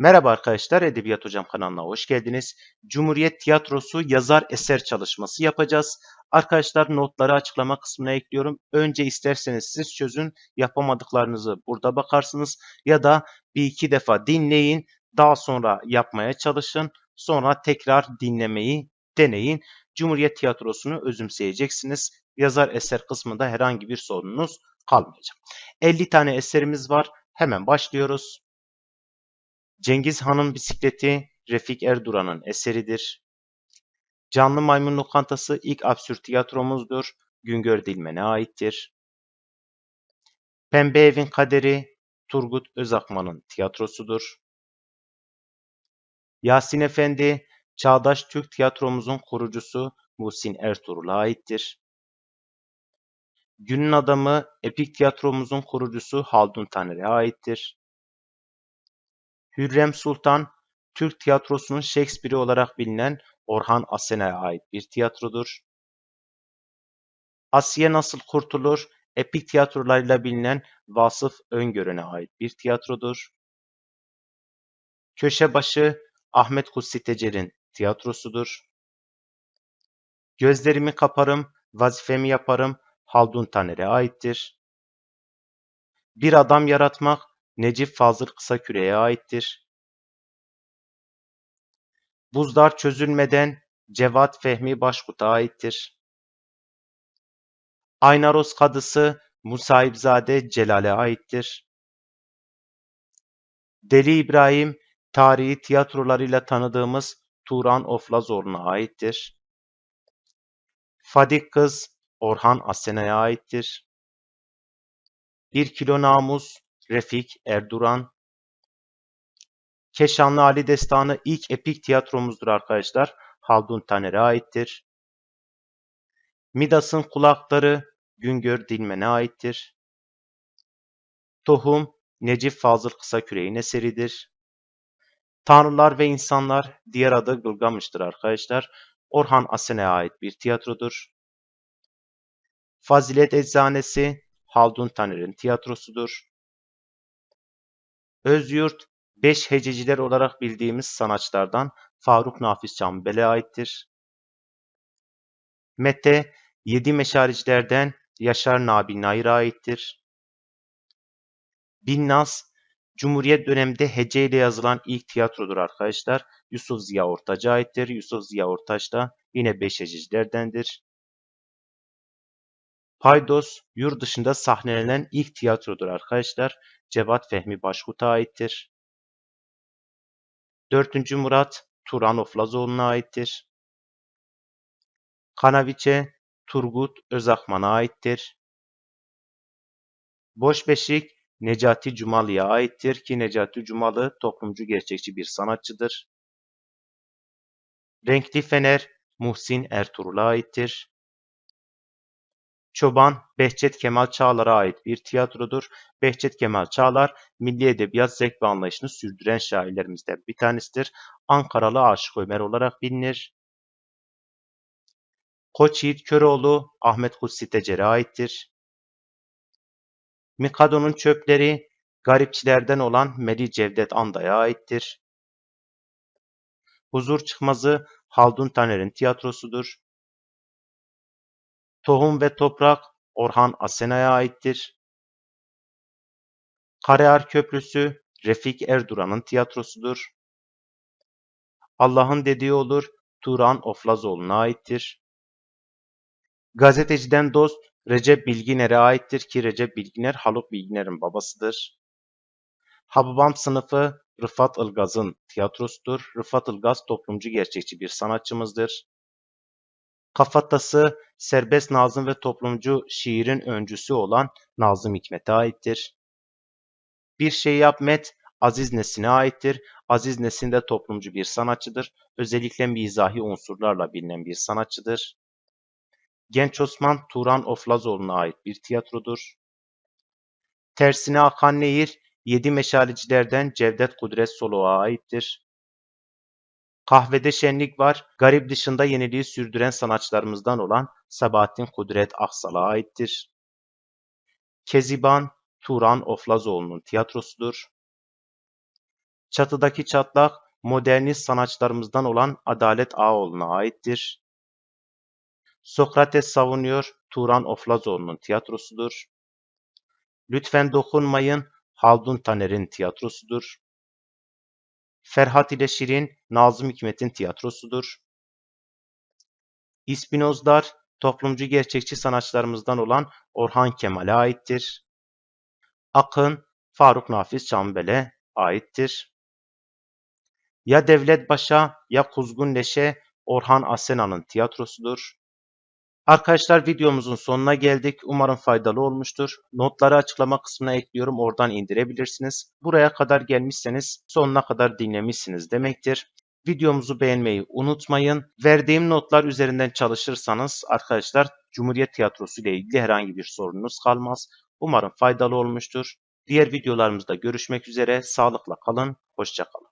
Merhaba arkadaşlar, Edebiyat Hocam kanalına hoş geldiniz. Cumhuriyet Tiyatrosu yazar eser çalışması yapacağız. Arkadaşlar notları açıklama kısmına ekliyorum. Önce isterseniz siz çözün, yapamadıklarınızı burada bakarsınız ya da bir iki defa dinleyin, daha sonra yapmaya çalışın. Sonra tekrar dinlemeyi deneyin. Cumhuriyet Tiyatrosu'nu özümseyeceksiniz. Yazar eser kısmında herhangi bir sorununuz kalmayacak. 50 tane eserimiz var. Hemen başlıyoruz. Cengiz Han'ın bisikleti Refik Erduran'ın eseridir. Canlı Maymun Lokantası ilk absürt tiyatromuzdur. Güngör Dilmen'e aittir. Pembe Evin Kaderi Turgut Özakman'ın tiyatrosudur. Yasin Efendi Çağdaş Türk tiyatromuzun kurucusu Muhsin Ertuğrul'a aittir. Günün Adamı epik tiyatromuzun kurucusu Haldun Taner'e aittir. Hürrem Sultan, Türk tiyatrosunun Shakespeare'i olarak bilinen Orhan Asena'ya ait bir tiyatrodur. Asiye Nasıl Kurtulur, epik tiyatrolarıyla bilinen Vasıf Öngören'e ait bir tiyatrodur. Köşebaşı, Ahmet Kutsi Tecer'in tiyatrosudur. Gözlerimi kaparım, vazifemi yaparım, Haldun Taner'e aittir. Bir adam yaratmak, Necip Fazıl Kısaküre'ye aittir. Buzlar çözülmeden Cevat Fehmi Başkut'a aittir. Aynaros Kadısı Musahipzade Celal'e aittir. Deli İbrahim tarihi tiyatrolarıyla tanıdığımız Turan Oflazorlu'na aittir. Fadik Kız Orhan Asena'ya aittir. Bir Kilo Namus Refik Erduran. Keşanlı Ali Destanı ilk epik tiyatromuzdur arkadaşlar. Haldun Taner'e aittir. Midas'ın kulakları Güngör Dilmen'e aittir. Tohum Necip Fazıl Kısaküre'nin eseridir. Tanrılar ve İnsanlar diğer adı Gılgamış'tır arkadaşlar. Orhan Asena'ya ait bir tiyatrodur. Fazilet Eczanesi Haldun Taner'in tiyatrosudur. Özyurt, beş hececiler olarak bildiğimiz sanatçılardan Faruk Nafiz Çambel'e aittir. Mete, yedi meşaricilerden Yaşar Nabi Nair'e aittir. Binnaz, Cumhuriyet döneminde hece ile yazılan ilk tiyatrodur arkadaşlar. Yusuf Ziya Ortaç'a aittir. Yusuf Ziya Ortaç da yine beş hececilerdendir. Paydos, yurt dışında sahnelenen ilk tiyatrodur arkadaşlar. Cevat Fehmi Başkut'a aittir. 4. Murat, Turan Oflazoğlu'na aittir. Kanaviçe, Turgut Özakman'a aittir. Boş Beşik, Necati Cumalı'ya aittir ki Necati Cumalı toplumcu gerçekçi bir sanatçıdır. Renkli Fener, Muhsin Ertuğrul'a aittir. Çoban, Behçet Kemal Çağlar'a ait bir tiyatrodur. Behçet Kemal Çağlar, milli edebiyat zevk ve anlayışını sürdüren şairlerimizden bir tanesidir. Ankaralı Aşık Ömer olarak bilinir. Koç Yiğit Köroğlu, Ahmet Kutsi Tecer'e aittir. Mikado'nun çöpleri, garipçilerden olan Meli Cevdet Anda'ya aittir. Huzur Çıkmazı, Haldun Taner'in tiyatrosudur. Tohum ve Toprak Orhan Asena'ya aittir. Karear Köprüsü Refik Erduran'ın tiyatrosudur. Allah'ın dediği olur Turan Oflazoğlu'na aittir. Gazeteciden Dost Recep Bilginer'e aittir ki Recep Bilginer Haluk Bilginer'in babasıdır. Hababam sınıfı Rıfat Ilgaz'ın tiyatrosudur. Rıfat Ilgaz toplumcu gerçekçi bir sanatçımızdır. Kafatası serbest nazım ve toplumcu şiirin öncüsü olan Nazım Hikmet'e aittir. Bir şey yap Met Aziz Nesin'e aittir. Aziz Nesin de toplumcu bir sanatçıdır. Özellikle mizahi unsurlarla bilinen bir sanatçıdır. Genç Osman Turan Oflazoğlu'na ait bir tiyatrodur. Tersine Akan Nehir, Yedi Meşalecilerden Cevdet Kudret Soluğa aittir. Kahvede şenlik var, garip dışında yeniliği sürdüren sanatçılarımızdan olan Sabahattin Kudret Aksal'a aittir. Keziban, Turan Oflazoğlu'nun tiyatrosudur. Çatıdaki çatlak modernist sanatçılarımızdan olan Adalet Ağaoğlu'na aittir. Sokrates savunuyor Turan Oflazoğlu'nun tiyatrosudur. Lütfen dokunmayın Haldun Taner'in tiyatrosudur. Ferhat ile Şirin Nazım Hikmet'in tiyatrosudur. İspinozlar toplumcu gerçekçi sanatçılarımızdan olan Orhan Kemal'e aittir. Akın Faruk Nafiz Çambel'e aittir. Ya Devlet Başa ya Kuzgun Leşe Orhan Asena'nın tiyatrosudur. Arkadaşlar videomuzun sonuna geldik. Umarım faydalı olmuştur. Notları açıklama kısmına ekliyorum. Oradan indirebilirsiniz. Buraya kadar gelmişseniz sonuna kadar dinlemişsiniz demektir. Videomuzu beğenmeyi unutmayın. Verdiğim notlar üzerinden çalışırsanız arkadaşlar Cumhuriyet Tiyatrosu ile ilgili herhangi bir sorununuz kalmaz. Umarım faydalı olmuştur. Diğer videolarımızda görüşmek üzere. Sağlıkla kalın. Hoşçakalın.